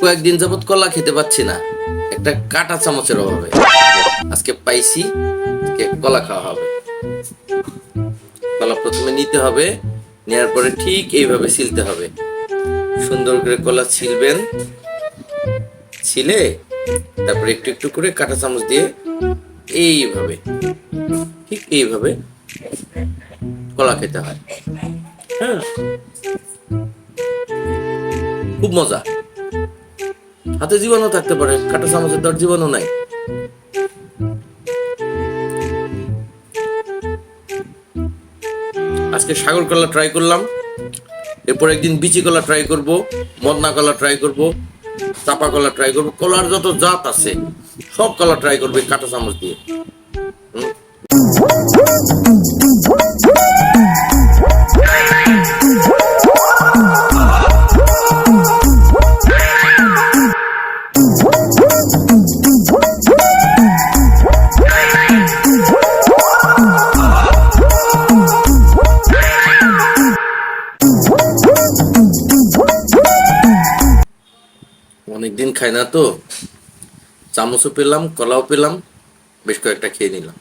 কয়েকদিন যাবত কলা খেতে পাচ্ছি না। একটা কাটা চামচের অভাবে। আজকে পাইছি কলা খাওয়া হবে। কলা প্রথমে নিতে হবে নেওয়ার পরে ঠিক এইভাবে ছিলতে হবে। সুন্দর করে কলা ছিলবেন। ছিলে, তারপরে একটু একটু করে কাটা চামচ দিয়ে এইভাবে, ঠিক এইভাবে কলা খেতে হয়। হ্যাঁ। খুব মজা। হাতে জীবাণু থাকতে পারে, কাটা চামচের আর জীবাণু নাই। আজকে সাগর কলা ট্রাই করলাম, এরপর একদিন বিচি কলা ট্রাই করব, মদনা কলা ট্রাই করব, চাপা কলা ট্রাই করব, কলার যত জাত আছে, সব কলা ট্রাই করবে কাঁটা চামচ দিয়ে। অনেকদিন খাই না তো। চামচও পেলাম কলাও পেলাম বেশ কয়েকটা খেয়ে নিলাম।